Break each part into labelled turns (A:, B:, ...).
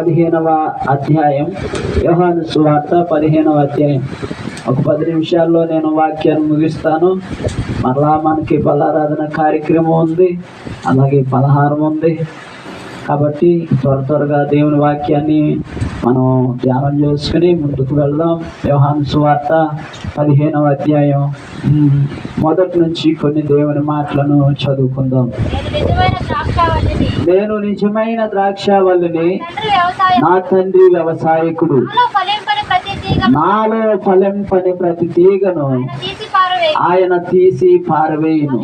A: పదిహేనవ అధ్యాయం యోహాను సువార్త పదిహేనవ అధ్యాయం. ఒక పది నిమిషాల్లో నేను వాక్యాన్ని ముగిస్తాను. మరలా మనకి బలారాధన కార్యక్రమం ఉంది అలాగే పలహారం ఉంది. కాబట్టి త్వర త్వరగా దేవుని వాక్యాన్ని మనం ధ్యానం చేసుకుని ముందుకు వెళ్దాం. వ్యవహాన్ సువార్త పదిహేనవ అధ్యాయం. మొదటి నుంచి కొన్ని దేవుని మాటలను చదువుకుందాం.
B: నేను నిజమైన ద్రాక్షావల్లిని తండ్రి వ్యవసాయం
A: నా తండ్రి వ్యవసాయకుడు.
B: నాలో ఫలింపని ప్రతి
A: తీగను
B: ఆయన తీసి
A: పారవేయును.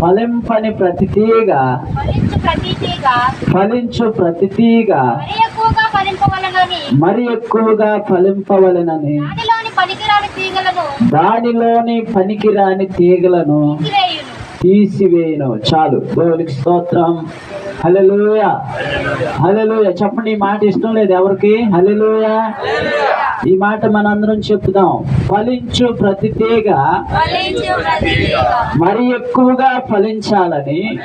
A: ఫలింపని ప్రతి తీగ
B: ఫలించు ప్రతి తీగ మరి ఎక్కువగా ఫలింపవలనని. దానిలోని పనికిరాని తీగలను. తీసివేయును.
A: చాలు. దేవునికి స్తోత్రం. హల్లెలూయ. హల్లెలూయ. చెప్పండి మాట ఇష్టం లేదు ఎవరికి? హల్లెలూయ. ఈ మాట మనందరం చెప్దాం. ఫలించు ప్రతి తీగ మరి ఎక్కువగా ఫలించాలని.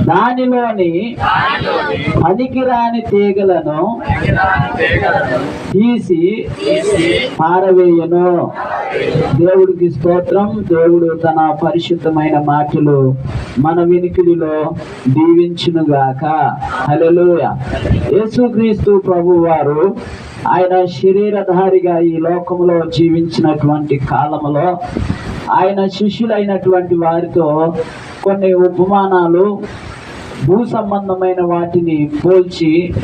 A: దానిలోని పనికిరాని తీగలను తీసి పారవేయను. దేవుడికి స్తోత్రం. దేవుడు తన పరిశుద్ధమైన మాటలు మన వినికిడిలో దీవించునుగాక. హల్లెలూయ. యేసుక్రీస్తు ప్రభు వారు ఆయన శరీరధారిగా ఈ లోకంలో జీవించినటువంటి కాలములో ఆయన శిష్యులైనటువంటి వారితో కొన్ని ఉపమానాలు భూ సంబంధమైన వాటిని పోల్చి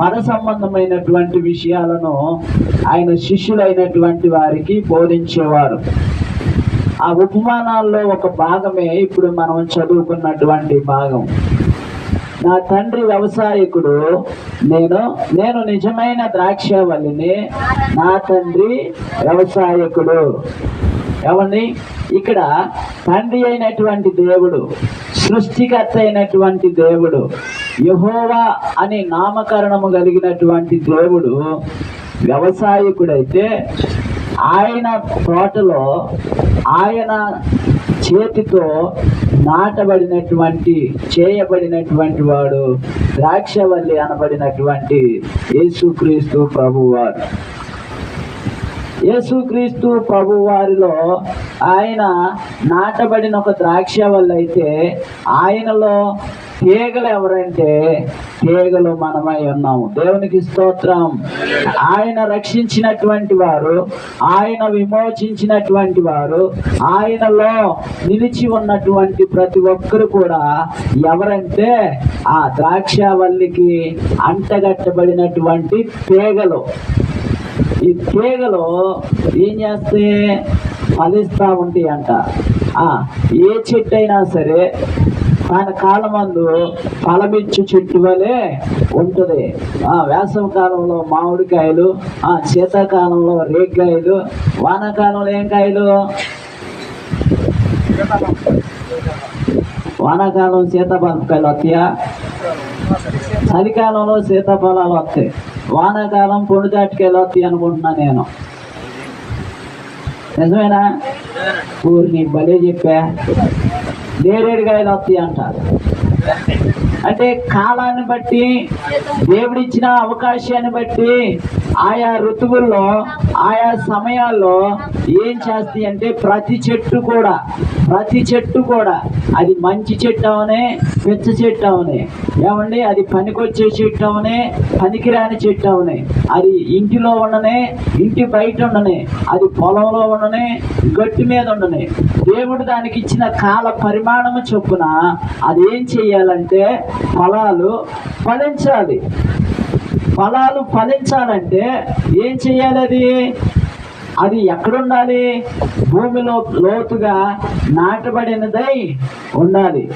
A: పర సంబంధమైనటువంటి విషయాలను ఆయన శిష్యులైనటువంటి వారికి బోధించేవారు. ఆ ఉపమానాల్లో ఒక భాగమే ఇప్పుడు మనం చదువుకున్నటువంటి భాగం. నా తండ్రి వ్యవసాయకుడు నేను నేను నిజమైన ద్రాక్షవల్లిని నా తండ్రి వ్యవసాయకుడు. ఏమండి ఇక్కడ తండ్రి అయినటువంటి దేవుడు సృష్టికర్త అయినటువంటి దేవుడు యహోవా అని నామకరణము కలిగినటువంటి దేవుడు వ్యవసాయకుడైతే ఆయన తోటలో ఆయన చేతితో నాటబడినటువంటి చేయబడినటువంటి వాడు ద్రాక్షవల్లి అనబడినటువంటి యేసుక్రీస్తు ప్రభువారు. యేసుక్రీస్తు ప్రభు వారిలో ఆయన నాటబడిన ఒక ద్రాక్ష వల్ల అయితే ఆయనలో తీగలు ఎవరంటే తీగలు మనమై ఉన్నాము. దేవునికి స్తోత్రం. ఆయన రక్షించినటువంటి వారు ఆయన విమోచించినటువంటి వారు ఆయనలో నిలిచి ఉన్నటువంటి ప్రతి ఒక్కరు కూడా ఎవరంటే ఆ ద్రాక్షవల్లికి అంటగట్టబడినటువంటి తీగలు. ఈ తీగలు ఏం చేస్తే ఫలిస్తూ ఉంటాయి అంట ఏ చెట్టు అయినా సరే ఆయన కాలమందు ఫలమిచ్చు చెట్టు వలె ఉంటుంది. ఆ, వేసవి కాలంలో మామిడికాయలు ఆ, శీతాకాలంలో రేగ్గాయలు వానాకాలంలో ఏం కాయలు? వానాకాలం సీతాఫలకాయలు వస్తాయా? చలికాలంలో సీతాఫలాలు వస్తాయి. వానాకాలం పొడి తాటికాయలు వస్తాయి అనుకుంటున్నా నేను. నిజమేనా? ఊరిని భలే చెప్పా. నేరేడుగాయలు వస్తాయి అంటారు అంటే కాలాన్ని బట్టి దేవుడిచ్చిన అవకాశాన్ని బట్టి ఆయా ఋతువుల్లో ఆయా సమయాల్లో ఏం చేస్తాయి అంటే ప్రతి చెట్టు కూడా ప్రతి చెట్టు కూడా అది మంచి చెట్టు అవనే పెచ్చ చెట్టు అవనే ఏమండి? అది పనికొచ్చే చెట్టు అవనే పనికిరాని చెట్టు అవనే అది ఇంటిలో ఉండనే ఇంటి బయట ఉండనే. అది పొలంలో ఉండనే గట్టి మీద ఉండనే. దేవుడు దానికి ఇచ్చిన కాల పరిమాణము చొప్పున అది ఏం చెయ్యాలంటే ఫలాలు ఫలించాలి. ఫలాలు ఫలించాలంటే ఏం చెయ్యాలి అది? అది ఎక్కడుండాలి? భూమిలో లోతుగా నాటబడినదై ఉండాలి.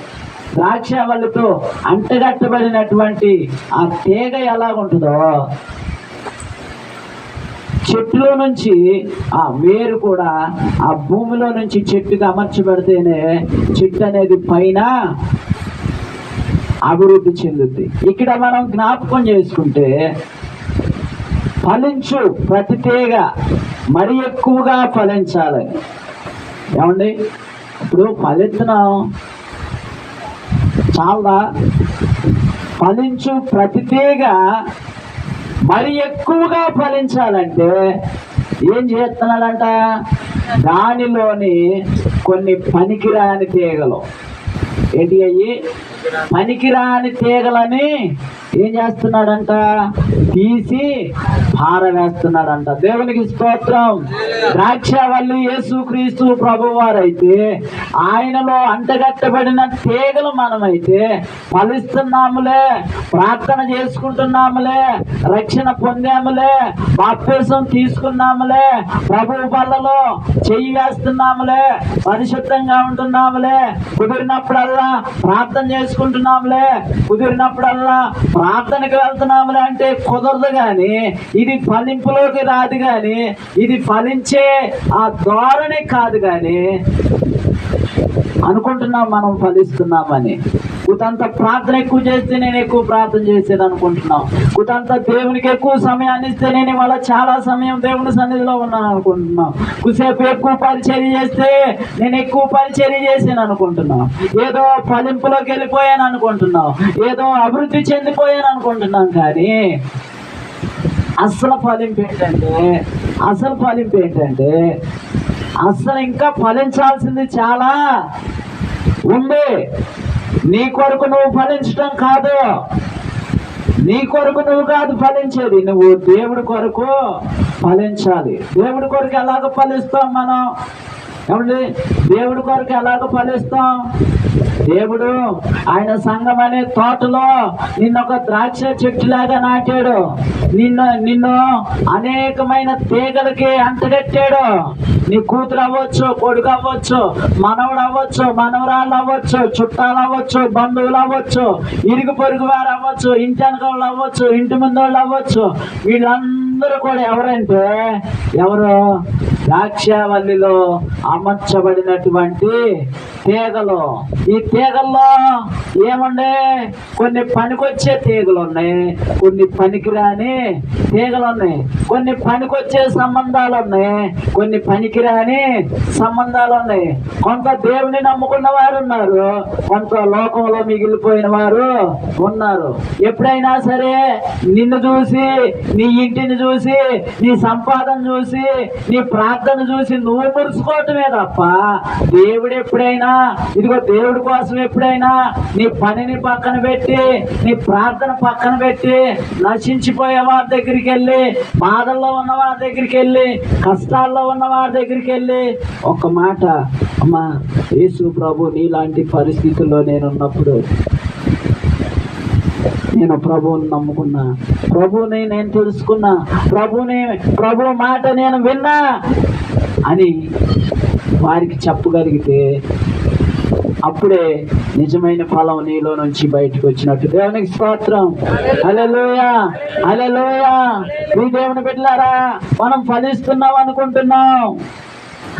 A: ద్రాక్షవల్లితో అంటగట్టబడినటువంటి ఆ తీగ ఎలాగుంటుందో చెట్టులో నుంచి ఆ వేరు కూడా ఆ భూమిలో నుంచి చెట్టుగా అమర్చబడితేనే చెట్టు అనేది పైన అభివృద్ధి చెందుద్ది. ఇక్కడ మనం జ్ఞాపకం చేసుకుంటే ఫలించు ప్రతి తీగ మరి ఎక్కువగా ఫలించాలని ఏమండి? ఇప్పుడు ఫలిస్తున్నాం చాలా ఫలించు ప్రతి తీగ మరి ఎక్కువగా ఫలించాలంటే ఏం చేస్తున్నాడంట? దానిలోని కొన్ని పనికిరాని తీగలు. ఏంటి అయ్యి? పనికిరాని తీగలని ఏం చేస్తున్నాడంట? తీసి పారవేస్తున్నాడంట దేవునికి స్తోత్రం. ద్రాక్షవల్లి యేసుక్రీస్తు ప్రభువారైతే ఆయనలో అంటగట్టబడిన తీగలు మనమైతే ఫలిస్తున్నాములే ప్రార్థన చేసుకుంటున్నాములే రక్షణ పొందాములే బాప్తీసం తీసుకున్నాములే ప్రభు బల్లలో చెయ్యి వేస్తున్నాములే పరిశుద్ధంగా ఉంటున్నాములే కుదిరినప్పుడల్లా ప్రార్థన చేసుకుంటున్నాములే కుదిరినప్పుడల్లా ప్రార్థనకి వెళ్తున్నాములే అంటే కుదరదు కానీ ఇది ఫలింపులోకి రాదు కానీ ఇది ఫలించే ఆ ధోరణి కాదు కానీ అనుకుంటున్నాం మనం ఫలిస్తున్నామని. కుతంత ప్రార్థన ఎక్కువ చేస్తే నేను ఎక్కువ ప్రార్థన చేసేది అనుకుంటున్నాం. కుతంత దేవునికి ఎక్కువ సమయాన్ని ఇస్తే నేను ఇవాళ చాలా సమయం దేవుని సన్నిధిలో ఉన్నాను అనుకుంటున్నాం. కుసేపు ఎక్కువ పరిచర్య చేస్తే నేను ఎక్కువ పరిచర్య చేసాను అనుకుంటున్నాం. ఏదో ఫలింపులోకి వెళ్ళిపోయాను అనుకుంటున్నాం. ఏదో అభివృద్ధి చెందిపోయాను అనుకుంటున్నాం కానీ అసలు ఫలింపు ఏంటంటే అసలు ఫలింపు ఏంటంటే అసలు ఇంకా ఫలించాల్సింది చాలా ఉంది. నీ కొరకు నువ్వు ఫలించడం కాదు. నీ కొరకు నువ్వు కాదు ఫలించేది. నువ్వు దేవుడి కొరకు ఫలించాలి. దేవుడి కొరకు ఎలాగ ఫలిస్తాం మనం? ఏమండి? దేవుడి కొరకు ఎలాగ ఫలిస్తాం? దేవుడు ఆయన సంఘం అనే తోటలో నిన్న ఒక ద్రాక్ష చెట్టులాగా నాటాడు. నిన్ను నిన్ను అనేకమైన తీగలకి అంటగట్టాడు. నీ కూతురు అవ్వచ్చు కొడుకు అవ్వచ్చు మనవడు అవ్వచ్చు మనవరాళ్ళు అవ్వచ్చు చుట్టాలు అవ్వచ్చు బంధువులు అవ్వచ్చు ఇరుగు పొరుగు వారు అవ్వచ్చు ఇంటి వెనకాళ్ళు అవ్వచ్చు ఇంటి ముందు వాళ్ళు అవ్వచ్చు వీళ్ళందరూ కూడా ఎవరంటే ఎవరు? ద్రాక్షావల్లిలో అమర్చబడినటువంటి తీగలు. ఈ తీగల్లో ఏముండే? కొన్ని పనికొచ్చే తీగలు ఉన్నాయి. కొన్ని పనికిరాని తీగలు ఉన్నాయి. కొన్ని పనికొచ్చే సంబంధాలు ఉన్నాయి. కొన్ని పనికిరాని సంబంధాలు ఉన్నాయి. కొంత దేవుని నమ్ముకున్న వారు ఉన్నారు. కొంత లోకంలో మిగిలిపోయిన వారు ఉన్నారు. ఎప్పుడైనా సరే నిన్ను చూసి నీ ఇంటిని చూసి నీ సంపాదన చూసి నీ ప్రార్థన చూసి నువ్వు మురుసుకోవటమే తప్ప దేవుడు ఎప్పుడైనా ఇదిగో దేవుడి కోసం ఎప్పుడైనా నీ పనిని పక్కన పెట్టి నీ ప్రార్థన పక్కన పెట్టి నశించిపోయే వారి దగ్గరికి వెళ్ళి బాధల్లో ఉన్న వారి దగ్గరికి వెళ్ళి కష్టాల్లో ఉన్న వారి దగ్గరికి వెళ్ళి ఒక మాట అమ్మా యేసు ప్రభు నీలాంటి పరిస్థితుల్లో నేను ఉన్నప్పుడు నేను ప్రభువుని నమ్ముకున్నా. ప్రభువుని నేను తెలుసుకున్నా. ప్రభుని ప్రభు మాట నేను విన్నా అని వారికి చెప్పగలిగితే అప్పుడే నిజమైన ఫలం నీలో నుంచి బయటకు వచ్చినట్టు. దేవునికి స్తోత్రం. అలెలోయ అలెలోయ మీ దేవుని బిడ్డలారా మనం ఫలిస్తున్నాం అనుకుంటున్నాం.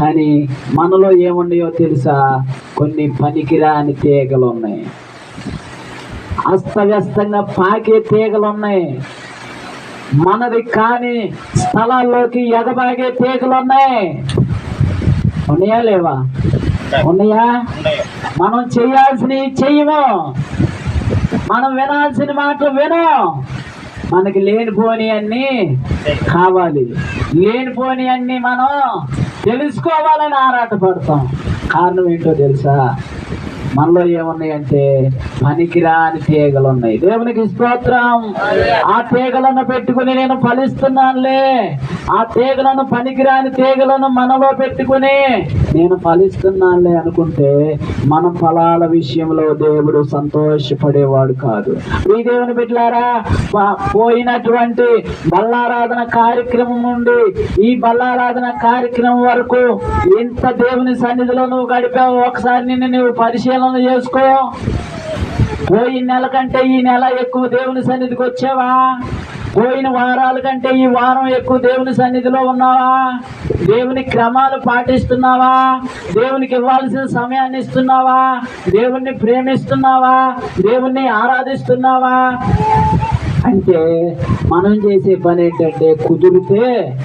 A: కానీ మనలో ఏమున్నాయో తెలుసా? కొన్ని పనికిరాని తీగలు ఉన్నాయి. అస్తవ్యస్తంగా పాకే తీగలు ఉన్నాయి మనది కాని స్థలాల్లోకి ఎగబాగే తీగలు ఉన్నాయి ఉన్నాయా లేవా? ఉన్నాయా? మనం చేయాల్సినవి చెయ్యము మనం వినాల్సిన మాటలు విను. మనకి లేనిపోని అన్ని కావాలి. లేనిపోని అన్ని మనం తెలుసుకోవాలని ఆరాటపడతాం. కారణం ఏంటో తెలుసా? మనలో ఏమున్నాయంటే పనికిరాని తీగలు ఉన్నాయి దేవునికి స్తోత్రం. ఆ తీగలను పెట్టుకుని నేను ఫలిస్తున్నానులే. ఆ తీగలను పనికిరాని తీగలను మనలో పెట్టుకుని నేను ఫలిస్తున్నానులే అనుకుంటే మన ఫలాల విషయంలో దేవుడు సంతోషపడేవాడు కాదు. మీ దేవుని బిడ్డలారా పోయినటువంటి బల్లారాధన కార్యక్రమం నుండి ఈ బల్లారాధన కార్యక్రమం వరకు ఎంత దేవుని సన్నిధిలో నువ్వు గడిపావు. ఒకసారి నిన్ను నువ్వు పరిశీలన చేసుకో. పోయిన నెల కంటే ఈ నెల ఎక్కువ దేవుని సన్నిధికి వచ్చావా? పోయిన వారాల కంటే ఈ వారం ఎక్కువ దేవుని సన్నిధిలో ఉన్నావా? దేవుని క్రమాలు పాటిస్తున్నావా? దేవునికి ఇవ్వాల్సిన సమయాన్ని ఇస్తున్నావా? దేవుణ్ణి ప్రేమిస్తున్నావా? దేవుణ్ణి ఆరాధిస్తున్నావా? అంటే మనం చేసే పని ఏంటంటే కుదిరితే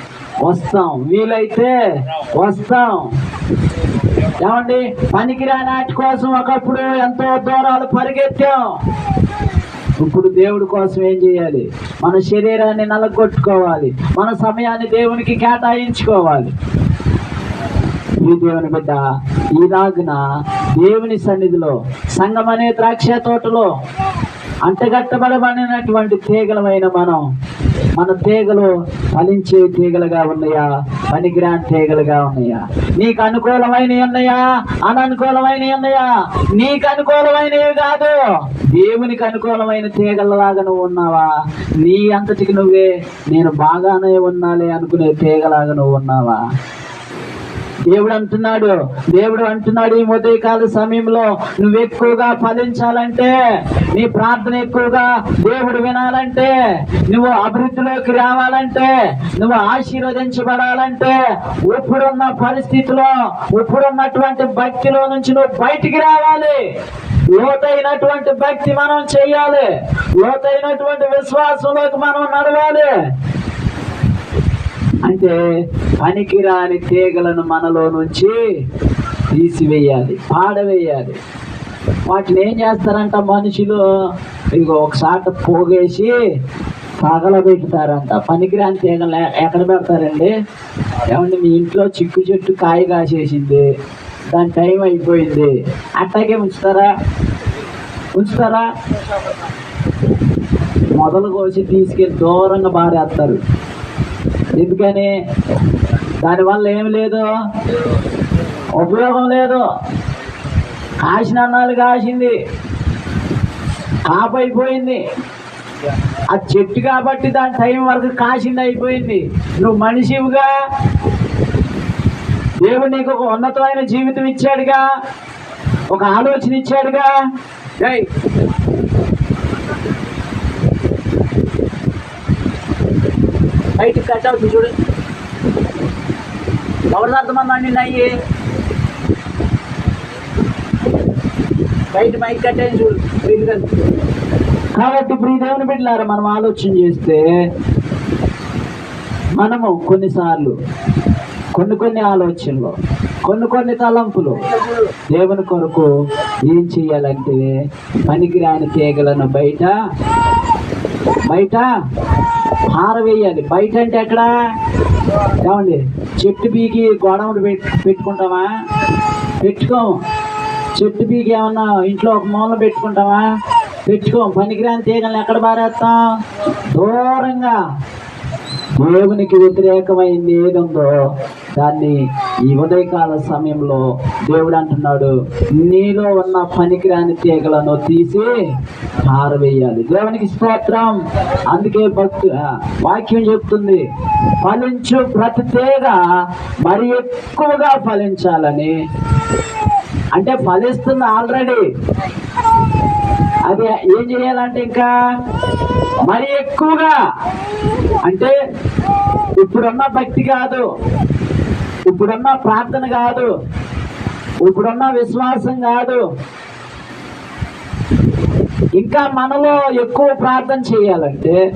A: వస్తాం వీలైతే వస్తాం. ఏమండి? పనికిరా నాటి కోసం ఒకప్పుడు ఎంతో దూరాలు పరిగెత్తాం. ఇప్పుడు దేవుడి కోసం ఏం చేయాలి? మన శరీరాన్ని నలగొట్టుకోవాలి. మన సమయాన్ని దేవునికి కేటాయించుకోవాలి. ఈ దేవుని బిడ్డ ఈ రాగున దేవుని సన్నిధిలో సంగమనే ద్రాక్ష తోటలో అంటగట్టబడబడినటువంటి తీగలమైన మనం మన తీగలు ఫలించే తీగలుగా ఉన్నాయా? పనికిరాని తీగలుగా ఉన్నాయా? నీకు అనుకూలమైనవి ఉన్నాయా? అననుకూలమైనవి ఉన్నాయా? నీకు అనుకూలమైనవి కాదు. దేవునికి అనుకూలమైన తీగలలాగా నువ్వు ఉన్నావా? నీ అంతటికి నువ్వే నేను బాగానే ఉన్నాలే అనుకునే తీగలాగా నువ్వు ఉన్నావా? దేవుడు అంటున్నాడు. దేవుడు అంటున్నాడు ఈ ఉదయకాల సమయంలో నువ్వు ఎక్కువగా ఫలించాలంటే నీ ప్రార్థన ఎక్కువగా దేవుడు వినాలంటే నువ్వు అభివృద్ధిలోకి రావాలంటే నువ్వు ఆశీర్వదించబడాలంటే ఇప్పుడున్న పరిస్థితిలో ఇప్పుడున్నటువంటి భక్తిలో నుంచి నువ్వు బయటికి రావాలి. లోతైనటువంటి భక్తి మనం చేయాలి. లోతైనటువంటి విశ్వాసంలోకి మనం నడవాలి. అంటే పనికిరాని తీగలను మనలో నుంచి తీసివేయాలి పాడవేయాలి. వాటిని ఏం చేస్తారంట మనుషులు? ఇదిగో ఒకసారి పోగేసి పగలబెట్టుతారంట పనికిరాని తీగలు ఎక్కడ పెడతారండి? ఏమంటే మీ ఇంట్లో చిక్కు చెట్టు కాయ కాసేసింది. దాని టైం అయిపోయింది. అట్టాగే ఉంచుతారా? ఉంచుతారా? మొదలు కోసి తీసుకెళ్ళి దూరంగా బారేస్తారు ఎందుకని? దానివల్ల ఏమి లేదు? ఉపయోగం లేదు. కాసిన అన్నాలు కాసింది. కాపైపోయింది. ఆ చెట్టు కాబట్టి దాని టైం వరకు కాసింది అయిపోయింది. నువ్వు మనిషివిగా దేవుడు నీకు ఒక ఉన్నతమైన జీవితం ఇచ్చాడుగా ఒక ఆలోచన ఇచ్చాడుగా. బయటికి కట్ అవుతుంది చూడు ఎవరి అర్థమన్నా నిన్న అయ్యి బయట మైక్ కట్టేది చూడు వీలుగా. కాబట్టి ఇప్పుడు ఈ దేవుని బిడ్డలారా మనం ఆలోచన చేస్తే మనము కొన్నిసార్లు కొన్ని కొన్ని ఆలోచనలు కొన్ని కొన్ని తలంపులు దేవుని కొరకు ఏం చేయాలంటే పనికిరాని తీగలను బయట బయట పారవేయాలి బయట అంటే ఎక్కడ? ఏమండి? చెట్టు బీకి గోడౌన్ పెట్టుకుంటామా? పెట్టుకోము చెట్టు బీకి ఏమన్నా ఇంట్లో ఒక మూల పెట్టుకుంటామా? పెట్టుకోం. పనికిరాని తీగలను ఎక్కడ పారేస్తాం? దూరంగా. దేవునికి వ్యతిరేకమైంది ఏది ఉందో దాన్ని ఈ ఉదయకాల సమయంలో దేవుడు అంటున్నాడు నీలో ఉన్న పనికిరాని తీగలను తీసి పారవేయాలి దేవునికి స్తోత్రం. అందుకే భక్తు వాక్యం చెప్తుంది ఫలించు ప్రతి తీగ మరి ఎక్కువగా ఫలించాలని. అంటే ఫలిస్తుంది ఆల్రెడీ. అది ఏం చేయాలంటే ఇంకా మరి ఎక్కువగా. అంటే ఇప్పుడున్న భక్తి కాదు. ఇప్పుడున్న ప్రార్థన కాదు. ఇప్పుడున్న విశ్వాసం కాదు. ఇంకా మనలో ఎక్కువ ప్రార్థన చేయాలంటే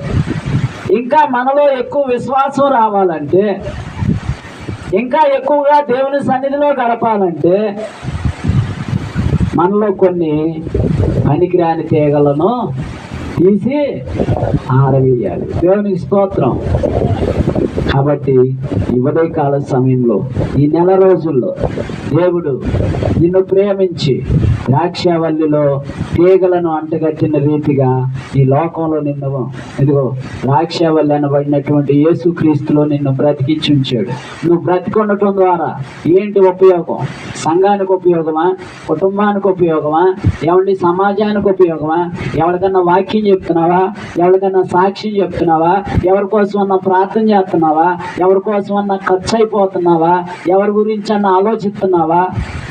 A: ఇంకా మనలో ఎక్కువ విశ్వాసం రావాలంటే ఇంకా ఎక్కువగా దేవుని సన్నిధిలో గడపాలంటే మనలో కొన్ని పనికిరాని తీగలను తీసి ఆరవేయాలి. దేవునికి స్తోత్రం. కాబట్టి ఈ ఉదయకాల సమయంలో ఈ నెల రోజుల్లో దేవుడు నిన్ను ప్రేమించి ద్రాక్షవల్లిలో తీగలను అంటగట్టిన రీతిగా ఈ లోకంలో నిన్ను ఇదిగో ద్రాక్షవల్లి అనబడినటువంటి యేసుక్రీస్తులో నిన్ను బ్రతికించి ఉంచాడు. నువ్వు బ్రతికొండటం ద్వారా ఏంటి ఉపయోగం? సంఘానికి ఉపయోగమా? కుటుంబానికి ఉపయోగమా? ఎవరి సమాజానికి ఉపయోగమా? ఎవరికన్నా వాక్యం చెప్తున్నావా? ఎవరికన్నా సాక్ష్యం చెప్తున్నావా? ఎవరి కోసం అన్న ప్రార్థన చేస్తున్నావా? ఎవరి కోసం అన్న ఖర్చు అయిపోతున్నావా? ఎవరి గురించి అన్న ఆలోచిస్తున్నావా?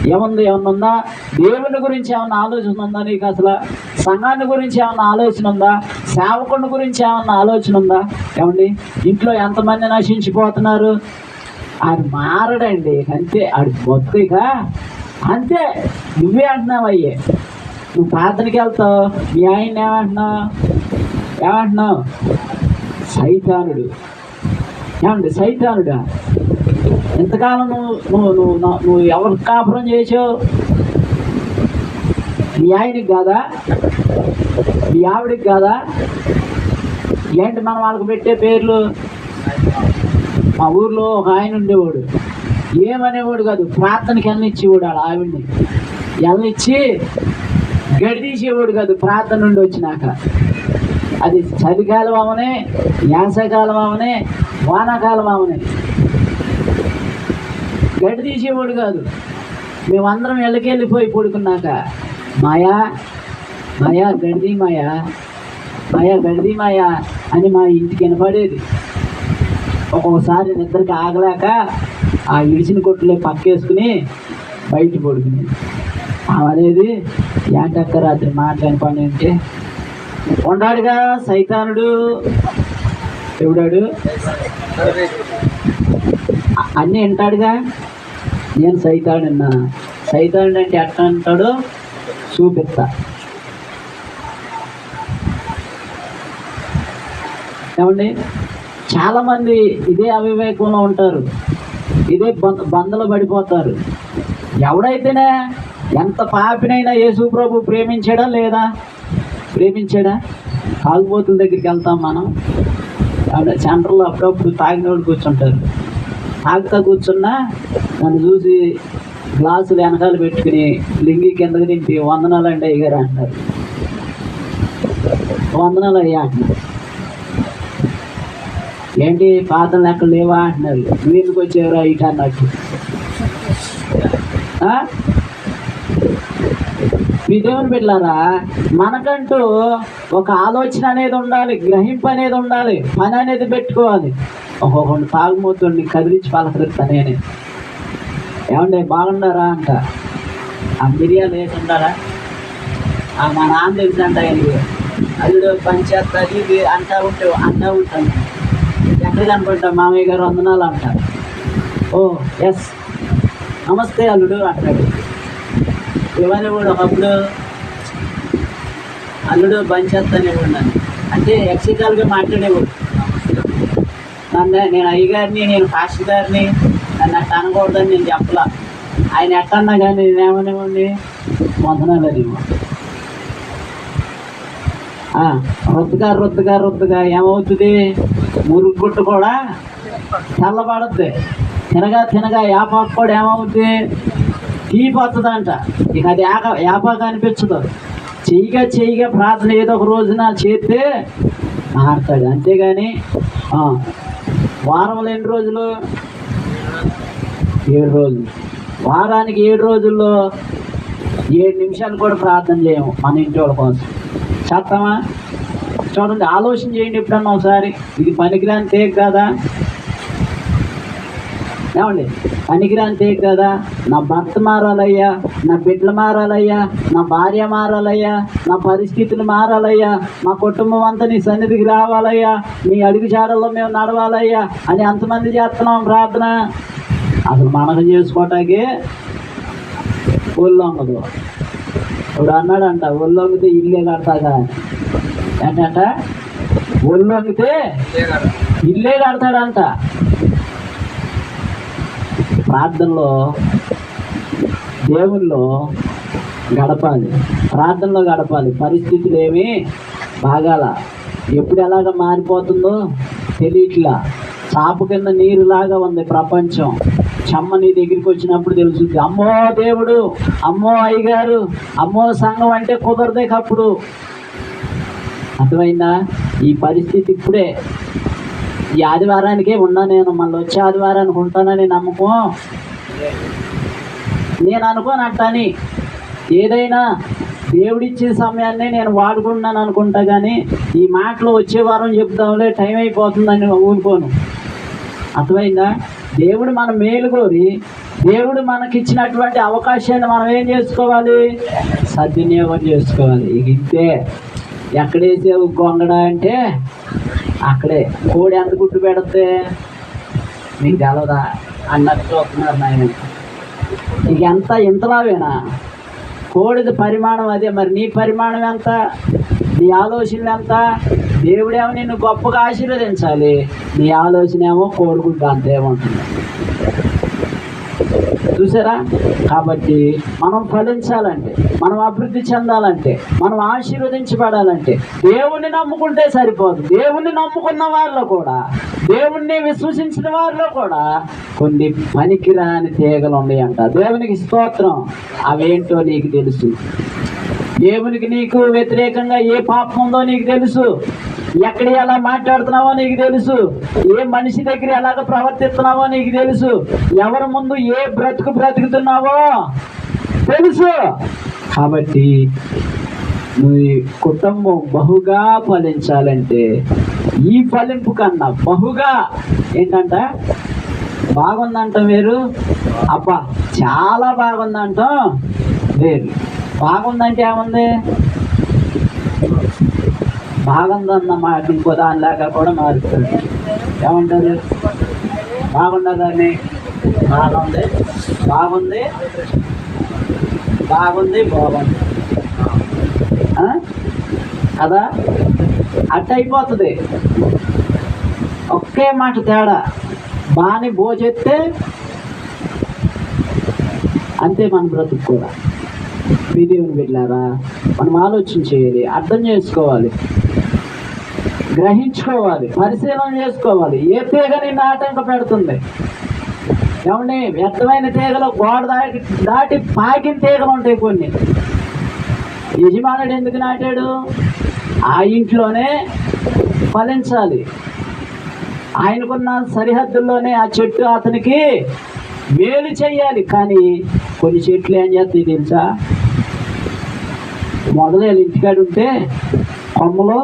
A: ఏముంది ఏమన్నా ఉందా? దేవుని గురించి ఏమన్నా ఆలోచన ఉందా నీకు అసలు? సంఘాన్ని గురించి ఏమన్నా ఆలోచన ఉందా? సేవకుని గురించి ఏమన్నా ఆలోచన ఉందా? ఏమండి? ఇంట్లో ఎంతమంది నశించిపోతున్నారు? ఆడు మారడండి. అంతే ఆడు బతుక అంతే నువ్వే అంటున్నావు అయ్యే. నువ్వు ప్రార్థనకి వెళ్తావు మీ ఆయన ఏమంటున్నావు? ఏమంటున్నావు? సైతానుడు. ఏమండి సైతానుడా? ఎంతకాలం నువ్వు నువ్వు నువ్వు నువ్వు ఎవరు కాపురం చేసావు? మీ ఆయనకి కాదా? మీ ఆవిడికి కాదా? ఏంటి మనం వాళ్ళకి పెట్టే పేర్లు? మా ఊర్లో ఒక ఆయన ఉండేవాడు. ఏమనేవాడు కాదు ప్రార్థనకి వెళ్ళనిచ్చేవాడు వాళ్ళ ఆవిడ్ని. వెళ్ళనిచ్చి గడిదీసేవాడు కాదు ప్రార్థన నుండి వచ్చినాక. అది చలికాలం అవనే యాసకాలం అవనే వానాకాలం అవనే. గడి తీసేవాడు కాదు. మేమందరం వెళ్ళకెళ్ళిపోయి పడుకున్నాక మాయా మాయా గడిది మాయా మాయా గడిది మాయా అని మా ఇంటికి వినపడేది. ఒక్కొక్కసారి నిద్రకి ఆగలేక ఆ ఇడిచిన కొట్టులే పక్కేసుకుని బయట పడుకుని. అనేది ఏంటక్క రాత్రి మాట్లాడిన పని అంటే ఉండాడుగా సైతానుడు. ఎవడాడు? అన్నీ వింటాడుగా? నేను సైతాడు అన్నా సైతాడు అంటే ఎట్లా అంటాడు? చూపిస్తా. ఏమండి? చాలామంది ఇదే అవివేకంలో ఉంటారు. ఇదే బంద బందలు పడిపోతారు. ఎవడైతేనే ఎంత పాపినైనా యేసు ప్రభు ప్రేమించాడా లేదా? ప్రేమించాడా? తాగుబోతుల దగ్గరికి వెళ్తాం మనం. ఆవిడ సెంటర్లో అప్పుడప్పుడు తాగినోడు కూర్చుంటారు. తాగుతా కూర్చున్నా నన్ను చూసి గ్లాసులు వెనకాల పెట్టుకుని లింగి కిందకి దింపి వందనాలు అండి అయ్యారు అంటారు వందనాలు అయ్యా అంటున్నారు. ఏంటి పాత లెక్క లేవా అంటున్నారు. నువ్వు ఎందుకు వచ్చేవరా ఇట నాకు మీ దేవుని బిడ్డారా మనకంటూ ఒక ఆలోచన అనేది ఉండాలి గ్రహింపు అనేది ఉండాలి పని అనేది పెట్టుకోవాలి. ఒక్కొక్కటి తాగుమోతుండి కదిలించి పలకరిస్తా అని ఏమండి బాగున్నారా అంట. ఆ మిరియాలు వేసి ఆ మా నాన్న తెలుసు అంట అల్లుడు పని చేస్తుంది ఇది అంటా ఉంటే అంటా ఉంటాను ఎక్కడ అనుకుంటా మామయ్య గారు వందనాలు అంటారు. ఓ ఎస్. నమస్తే అల్లుడు అంటాడు. ఇవన్నీ కూడా ఒకప్పుడు అల్లుడు పనిచేస్తానేవాడు నన్ను అంటే ఎక్సికల్గా మాట్లాడేవాడు. నన్ను నేను అయ్యగారిని నేను పాస్టర్ గారిని నన్ను అట్ట అనకూడదని నేను చెప్పలా. ఆయన ఎట్టన్నా కానీ నేనేమనేవాడిని? వందనాలు అనేవాడు రుద్దుగా రుద్దుగా రుద్దుగా ఏమవుతుంది? మురుగు గుట్ట కూడా చల్లబడద్ది. తినగా తినగా యాపాకు కూడా ఏమవుతుంది తీపి ఇక అది యాక యాపాకు అనిపించదు. చెయ్యిగా చెయ్యిగా ప్రార్థన ఏదో ఒక రోజున చేస్తే మారుతాడు. అంతేగాని వారంలో ఎన్ని రోజులు? ఏడు రోజులు. వారానికి ఏడు రోజుల్లో ఏడు నిమిషాలు కూడా ప్రార్థన చేయము మన ఇంటి వాళ్ళ కోసం. చేస్తామా చూడండి ఆలోచన చేయండి ఎప్పుడన్నా ఒకసారి. ఇది పనికిరాని తేగ కదా? ఏమండి? పనికిరాని తేగ కదా? నా భర్త మారాలయ్యా నా బిడ్డలు మారాలయ్యా నా భార్య మారాలయ్యా నా పరిస్థితులు మారాలయ్యా మా కుటుంబం అంతా నీ సన్నిధికి రావాలయ్యా నీ అడుగు జాడల్లో మేము నడవాలయ్యా అని అంతమంది చేస్తున్నాం ప్రార్థన? అసలు మనకు చేసుకోవటానికి ఒళ్ళొంగదు ఇప్పుడు అన్నాడంట ఒళ్ళొంగితే ఇల్లే కడతాగా ఏంటంట? ఒళ్ళొంగితే ఇల్లే కడతాడంట. ప్రార్థనలో దేవుల్లో గడపాలి. ప్రార్థనలో గడపాలి. పరిస్థితులు ఏమి బాగాల. ఎప్పుడు ఎలాగ మారిపోతుందో తెలియట్లా. చాపు కింద నీరులాగా ఉంది ప్రపంచం. క్షమ్మ నీ దగ్గరికి వచ్చినప్పుడు తెలుస్తుంది అమ్మో దేవుడు అమ్మో అయ్యగారు అమ్మో సంఘం అంటే కుదరదే కప్పుడు. అర్థమైందా? ఈ పరిస్థితి ఇప్పుడే. ఈ ఆదివారానికే ఉన్నా నేను మళ్ళీ వచ్చే ఆదివారానికి ఉంటానని నమ్మకం? నేను అనుకోను అట్టని ఏదైనా దేవుడిచ్చే సమయాన్ని నేను వాడుకుంటున్నాను అనుకుంటా కానీ ఈ మాటలు వచ్చే వారం చెప్తాంలే టైం అయిపోతుందని ఊరుకోను. అర్థమైందా? దేవుడు మన మేలు కోరి దేవుడు మనకిచ్చినటువంటి అవకాశాన్ని మనం ఏం చేసుకోవాలి? సద్వినియోగం చేసుకోవాలి. ఇక ఇంతే. ఎక్కడేసావు గొంగడ అంటే అక్కడే. కోడి ఎంత గుడ్డు పెడితే మీకు తెలదా అన్నట్టు చూస్తున్నారు నాయన. ఇక ఎంత ఇంతలావేనా? కోడిది పరిమాణం అదే. మరి నీ పరిమాణం ఎంత? నీ ఆలోచనలు ఎంత? దేవుడేమో నిన్ను గొప్పగా ఆశీర్వదించాలి. నీ ఆలోచన ఏమో కోరుకుంటా అంత ఉంటుంది చూసారా? కాబట్టి మనం ఫలించాలంటే మనం అభివృద్ధి చెందాలంటే మనం ఆశీర్వదించబడాలంటే దేవుణ్ణి నమ్ముకుంటే సరిపోదు. దేవుణ్ణి నమ్ముకున్న వారిలో కూడా దేవుణ్ణి విశ్వసించిన వారిలో కూడా కొన్ని పనికిరాని తీగలు ఉన్నాయంట. దేవునికి స్తోత్రం అవేంటో నీకు తెలుసు. దేవునికి నీకు వ్యతిరేకంగా ఏ పాపం ఉందో నీకు తెలుసు. ఎక్కడ ఎలా మాట్లాడుతున్నావో నీకు తెలుసు. ఏ మనిషి దగ్గర ఎలాగ ప్రవర్తిస్తున్నావో నీకు తెలుసు. ఎవరి ముందు ఏ బ్రతుకు బ్రతుకుతున్నావో తెలుసు. కాబట్టి నువ్వు కుటుంబం బహుగా ఫలించాలంటే ఈ ఫలింపు కన్నా బహుగా ఏంటంట? బాగుందంట వేరు? అబ్బా చాలా బాగుందంట వేరు. బాగుందంటే ఏముంది? బాగుందన్న మాట ఇంకో దానిలాగా కూడా మారుతుంది. ఏమంటారు బాగుండదని బాగుంది. బాగుంది. బాగుంది బాగుంది. కదా? అట్ట అయిపోతుంది ఒకే మాట తేడా. బాని భోజెత్తే అంతే మన బ్రతుకు కూడా. మీ దేవుని బిడ్డారా మనం ఆలోచన చేయాలి అర్థం చేసుకోవాలి. గ్రహించుకోవాలి పరిశీలన చేసుకోవాలి. ఏ తీగ నిన్ను ఆటంక పెడుతుంది? ఏమండి వ్యర్థమైన తీగలు గోడ దాటి దాటి పాకిన తీగలు ఉంటాయి కొన్ని. యజమానుడు ఎందుకు నాటాడు? ఆ ఇంట్లోనే ఫలించాలి. ఆయనకున్న సరిహద్దుల్లోనే ఆ చెట్టు అతనికి మేలు చేయాలి. కానీ కొన్ని చెట్లు ఏం చేస్తాయి తెలుసా? మొదలు ఇంటికాడు ఉంటే కొమ్మలు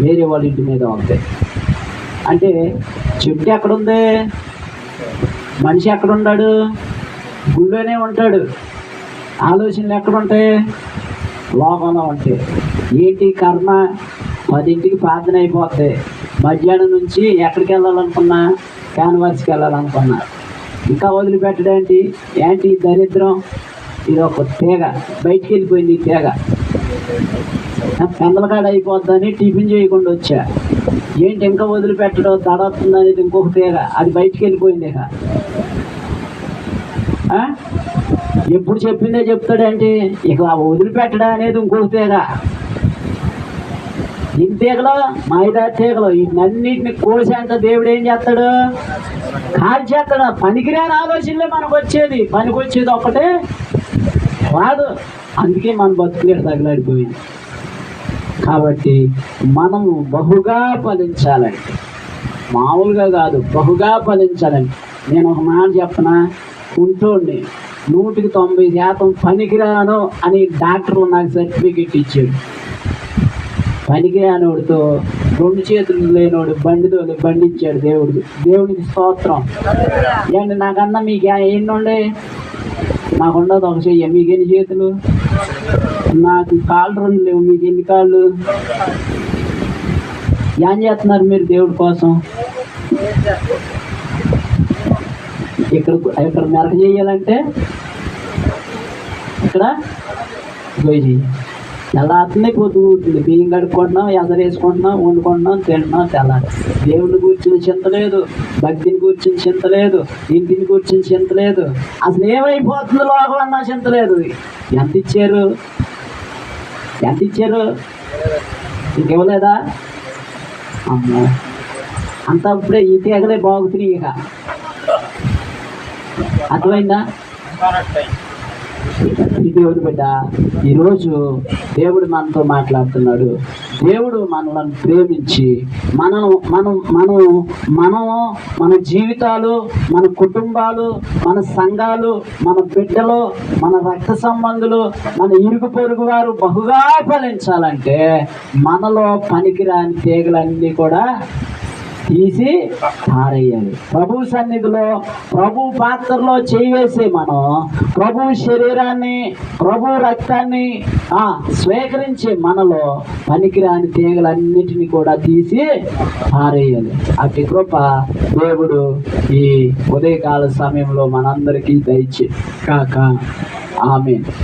A: వేరే వాళ్ళ ఇంటి మీద ఉంది అంటే చెట్టు ఎక్కడుంది? మనిషి ఎక్కడున్నాడు గుళ్ళోనే ఉంటాడు. ఆలోచనలు ఎక్కడుంటాయి? లోకంలో ఉంటాయి. ఏంటి కర్మ? పదింటికి ప్రార్థన అయిపోతాయి మధ్యాహ్నం నుంచి ఎక్కడికి వెళ్ళాలనుకున్నా? క్యాన్వాస్కి వెళ్ళాలనుకున్నా. ఇంకా వదిలిపెట్టడేంటి ఏంటి? ఏంటి దరిద్రం? ఇది ఒక తీగ. బయటికి వెళ్ళిపోయింది ఈ తీగ. పెందలకాడ అయిపోద్దని టిఫిన్ చేయకుండా వచ్చా. ఏంటి ఇంకా వదిలిపెట్టడం తడవుతుంది అనేది ఇంకొక తీగ. అది బయటికి వెళ్ళిపోయింది ఇక. ఆ? ఎప్పుడు చెప్పిందే చెప్తాడంటే ఇక వదిలిపెట్టడం అనేది ఇంకొక తీగ. ఈ తీగలు మైదా తీగలు ఇవన్నిటిని కోసేంత దేవుడు ఏం చేస్తాడు? కాల్ చేస్తాడు. పనికిరాని ఆలోచనలే మనకు వచ్చేది. పనికి వచ్చేది ఒక్కటే. రాదు అందుకే మన బతుకులేడు తగిలాడిపోయింది కాబట్టి మనము బహుగా ఫలించాలండి. మామూలుగా కాదు బహుగా ఫలించాలండి. నేను ఒక మాట చెప్పనా? ఉంటోండి. నూటికి తొంభై శాతం పనికిరాను అని డాక్టర్లు నాకు సర్టిఫికెట్ ఇచ్చాడు. పనికిరానోడితో రెండు చేతులు లేనోడు బండితో బండి ఇచ్చాడు దేవుడు దేవుడికి స్తోత్రం. ఏంటి నాకన్నా మీకు ఎన్ని ఉండే నాకు ఒక చెయ్యి. మీకు ఎన్ని చేతులు? నాకు కాళ్ళు రెండు లేవు. మీకు ఎన్ని కాళ్ళు? ఏం చేస్తున్నారు మీరు దేవుడి కోసం? ఇక్కడ ఇక్కడ మెరక చేయాలంటే ఇక్కడ గొయ్యి చేయాలి తెల్లారుతుంది పొద్దు బియ్యం కడుక్కుంటున్నాం ఎదరు వేసుకుంటున్నాం వండుకుంటున్నాం తింటున్నాం తెల్లారి. దేవుడిని కూర్చుని చింత లేదు భక్తిని కూర్చుని చింత లేదు ఇంటిని కూర్చుని చింత లేదు. అసలు ఏమైపోతుంది లోకం అన్నా చింత లేదు. ఎంత ఇచ్చారు? ఎంత ఇచ్చారు? ఇంకివ్వలేదా అమ్మో. అంతా ఇప్పుడే ఈ తీగలే బాగుతున్నాయి ఇక. అర్థమైందా? దేవుడు బిడ్డ? ఈరోజు దేవుడు మనతో మాట్లాడుతున్నాడు. దేవుడు మనలను ప్రేమించి మనం మనం మనం మనం మన జీవితాలు మన కుటుంబాలు మన సంఘాలు మన బిడ్డలు మన రక్త సంబంధులు మన ఇరుగు పొరుగు వారు బహుగా ఫలించాలంటే మనలో పనికిరాని తీగలన్నీ కూడా తీసి పారేయాలి. ప్రభు సన్నిధిలో ప్రభు పాత్రలో చేయవేసి మనం ప్రభు శరీరాన్ని ప్రభు రక్తాన్ని స్వీకరించే మనలో పనికిరాని తీగలన్నిటిని కూడా తీసి పారేయాలి. అతి కృప దేవుడు ఈ ఉదయకాల సమయంలో మనందరికీ దయచే. కాక ఆమె